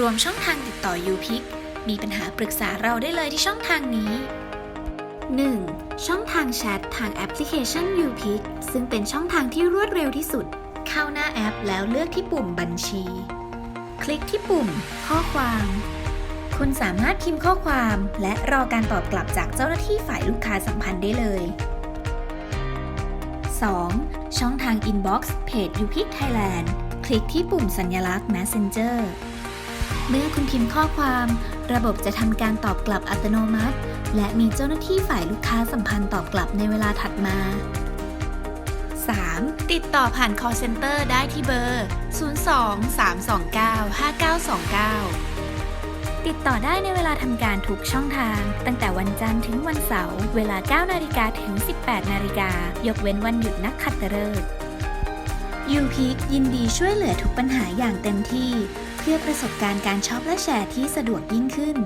รวมช่องทางติดต่อ u p i c มีปัญหาปรึกษาเราได้เลยที่ช่องทางนี้ 1. ช่องทางแชททางแอปพลิเคชัน u p i c ซึ่งเป็นช่องทางที่รวดเร็วที่สุด เข้าหน้าแอปแล้วเลือกที่ปุ่มบัญชี คลิกที่ปุ่ม ข้อความ คุณสามารถพิมพ์ข้อความ และรอการตอบกลับจากเจ้าหน้าที่ฝ่ายลูกค้าสัมพันธ์ได้เลย 2. ช่องทาง Inbox เพจ u p i c Thailand คลิกที่ปุ่มสัญลักษณ์ Messenger เมื่อคุณพิมพ์ข้อความ ระบบจะทำการตอบกลับอัตโนมัติ และมีเจ้าหน้าที่ฝ่ายลูกค้าสัมพันธ์ตอบกลับในเวลาถัดมา 3. ติดต่อผ่าน call center ได้ที่เบอร์ 02-329-5929 ติดต่อได้ในเวลาทำการทุกช่องทาง ตั้งแต่วันจันทร์ถึงวันเสาร์ เวลา 9 นาฬิกาถึง 18 นาฬิกา ยกเว้นวันหยุดนักขัตฤกษ์ยูพิกยินดีช่วยเหลือทุกปัญหาอย่างเต็มที่เพื่อประสบการณ์การช็อปและแชร์ที่สะดวกยิ่งขึ้น